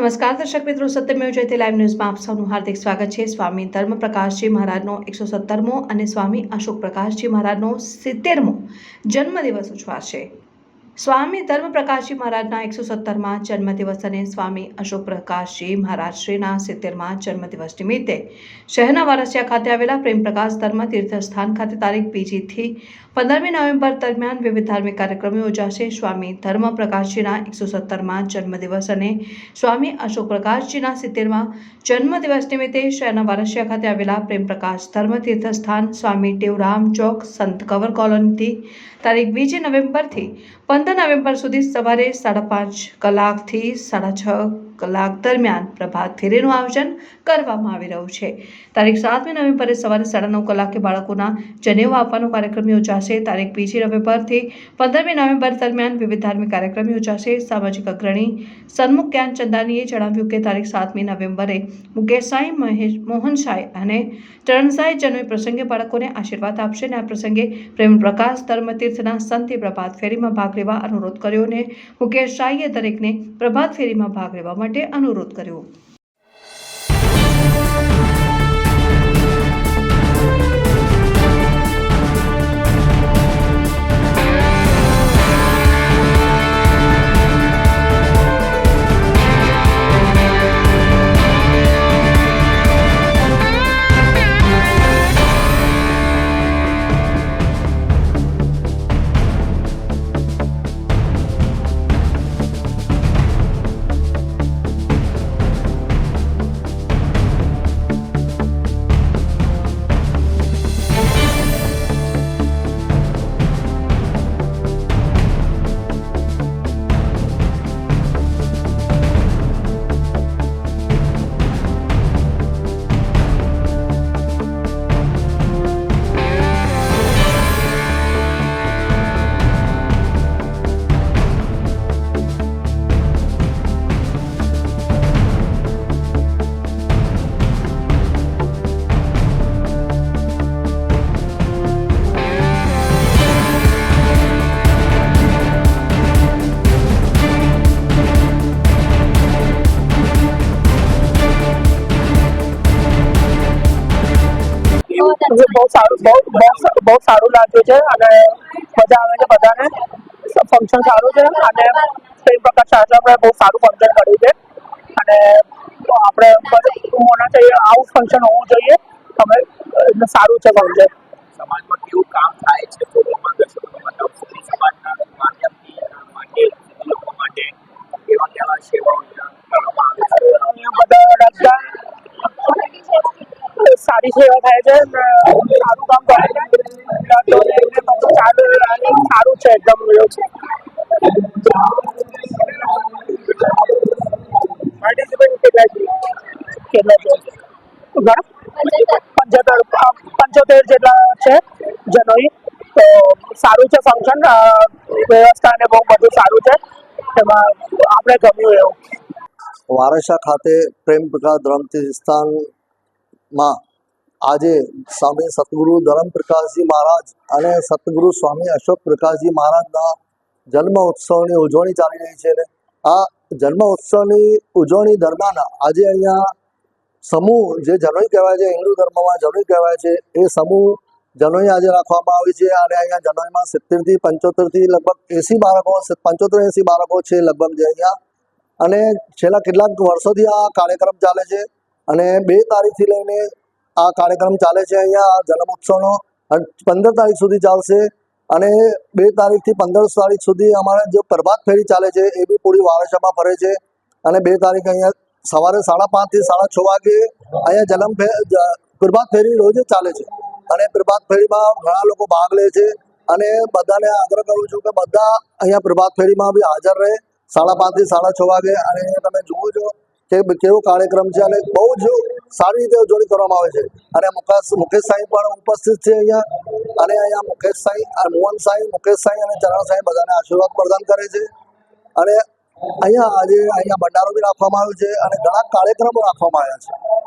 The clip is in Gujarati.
નમસ્કાર, દર્શક મિત્રો. સત્યમેવ જયતે લાઈવ ન્યૂઝમાં આપ સૌનું હાર્દિક સ્વાગત છે. સ્વામી ધર્મ પ્રકાશજી મહારાજનો એકસો સત્તરમો અને સ્વામી અશોક પ્રકાશજી મહારાજનો સિત્તેરમો જન્મદિવસ ઉજવાશે. સ્વામી ધર્મ પ્રકાશજી મહારાજના એકસો સત્તરમાં જન્મદિવસ અને સ્વામી અશોક પ્રકાશજી મહારાજશ્રીના સિત્તેરમાં જન્મદિવસ નિમિત્તે શહેરના વારસિયા ખાતે આવેલા પ્રેમ પ્રકાશ ધર્મ તીર્થસ્થાન ખાતે તારીખ બીજીથી પંદરમી નવેમ્બર દરમિયાન વિવિધ ધાર્મિક કાર્યક્રમો યોજાશે. સ્વામી ધર્મ પ્રકાશજીના એકસો સત્તરમાં જન્મદિવસ અને સ્વામી અશોક પ્રકાશજીના સિત્તેરમાં જન્મદિવસ નિમિત્તે શહેરના વારસિયા ખાતે આવેલા પ્રેમ પ્રકાશ ધર્મ તીર્થસ્થાન સ્વામી ટેવરામ ચોક સંત કવર કોલોનીથી તારીખ બીજી નવેમ્બરથી પંદર નવેમ્બર સુધી સવારે સાડા પાંચ કલાકથી સાડા છ કલાક દરમિયાન પ્રભાત ફેરીનું આયોજન કરવામાં આવી રહ્યું છે. તારીખ સાતમી નવેમ્બરે સવારે સાડા નવ કલાકે બાળકોના જનેવ આપવાનો કાર્યક્રમ યોજાશે. તારીખ બીજી નવેમ્બરથી પંદરમી નવેમ્બર દરમિયાન વિવિધ ધાર્મિક કાર્યક્રમ યોજાશે. સામાજિક અગ્રણી સન્મુખ જ્ઞાન ચંદાનીએ જણાવ્યું કે તારીખ સાતમી નવેમ્બરે મુકેશસાઈ મહેશ મોહનસાઈ અને ચરણસાઈ જન્મી પ્રસંગે બાળકોને આશીર્વાદ આપશે અને આ પ્રસંગે પ્રેમ પ્રકાશ ધર્મતીર્થના સંતે પ્રભાત ફેરીમાં ભાગ લેવા અનુરોધ કર્યો અને મુકેશ સાંઈએ દરેકને પ્રભાત ફેરીમાં ભાગ લેવા માટે અનુરોધ કર્યો. બહુ સારું, બહુ બહુ સારું લાગ્યું છે અને મજા આવે છે બધાને. ફંક્શન સારું છે અને કઈ પ્રકાર શાસ્ત્રમાં બહુ સારું ફંક્શન કર્યું છે. અને આપણે હોના ચાહીએ, આવું ફંક્શન હોવું જોઈએ. તમે સારું છે ફંક્શન સારી સેવા થાય છે સારું કામ કરે છે. સારું છે, એકદમ પાર્ટિસિપેટ કેટલા છે? કેટલા છે? પંચોતેર પંચોતેર જેટલા છે જનોઈ. તો સારું છે ફંક્શન વ્યવસ્થા ને બહુ બધું સારું છે. એમાં આપણે ગમ્યું એવું. વારસા ખાતે પ્રેમ પ્રકાશ સ્થાન સ્થાનમાં આજે સ્વામી સતગુરુ ધર્મ પ્રકાશજી મહારાજ અને સતગુરુ સ્વામી અશોક પ્રકાશજી મહારાજના જન્મ ઉત્સવની ઉજવણી ચાલી રહી છે આ જન્મ ઉત્સવની ઉજવણી દરમિયાન આજે અહીંયા સમૂહ જે જનોઈ કહેવાય છે, હિન્દુ ધર્મમાં જનોઈ કહેવાય છે, એ સમૂહ જનોઈ આજે રાખવામાં આવી છે અને અહીંયા જનોઈમાં સિત્તેરથી પંચોતેરથી લગભગ એંસી બાળકો, પંચોતેર એસી બાળકો છે લગભગ જે અહીંયા. અને છેલ્લા કેટલાક વર્ષોથી આ કાર્યક્રમ ચાલે છે અને બે તારીખથી લઈને આ કાર્યક્રમ ચાલે છે અહીંયા જન્મોત્સવનો. પંદર તારીખ સુધી ચાલશે. અને બે તારીખથી પંદર તારીખ સુધી અમારે જે પ્રભાત ફેરી ચાલે છે, એ બી પૂરી વારસામાં ફરે છે. અને બે તારીખ અહીંયા સવારે સાડા પાંચથી સાડા છ વાગે અહીંયા જન્મ ફે પ્રભાત ફેરી રોજ ચાલે છે. અને પ્રભાત ફેરીમાં ઘણા લોકો ભાગ લે છે. અને બધાને આગ્રહ કરું છું કે બધા અહીંયા પ્રભાત ફેરીમાં બી હાજર રહે. સાડા પાંચથી સાડા છ વાગે. અને અહીંયા તમે જુઓ છો કે કેવો કાર્યક્રમ છે અને બહુ જ સારી રીતે ઉજવણી કરવામાં આવે છે. અને મુકેશ મુકેશ સાંઈ પણ ઉપસ્થિત છે અહીંયા. અને અહીંયા મુકેશ સાંઈ મોહન સાંઈ મુકેશ સાંઈ અને ચરણ સાંઈ બધાને આશીર્વાદ પ્રદાન કરે છે. અને અહીંયા આજે અહીંયા ભંડારો બી રાખવામાં આવ્યો છે અને ઘણા કાર્યક્રમો રાખવામાં આવ્યા છે.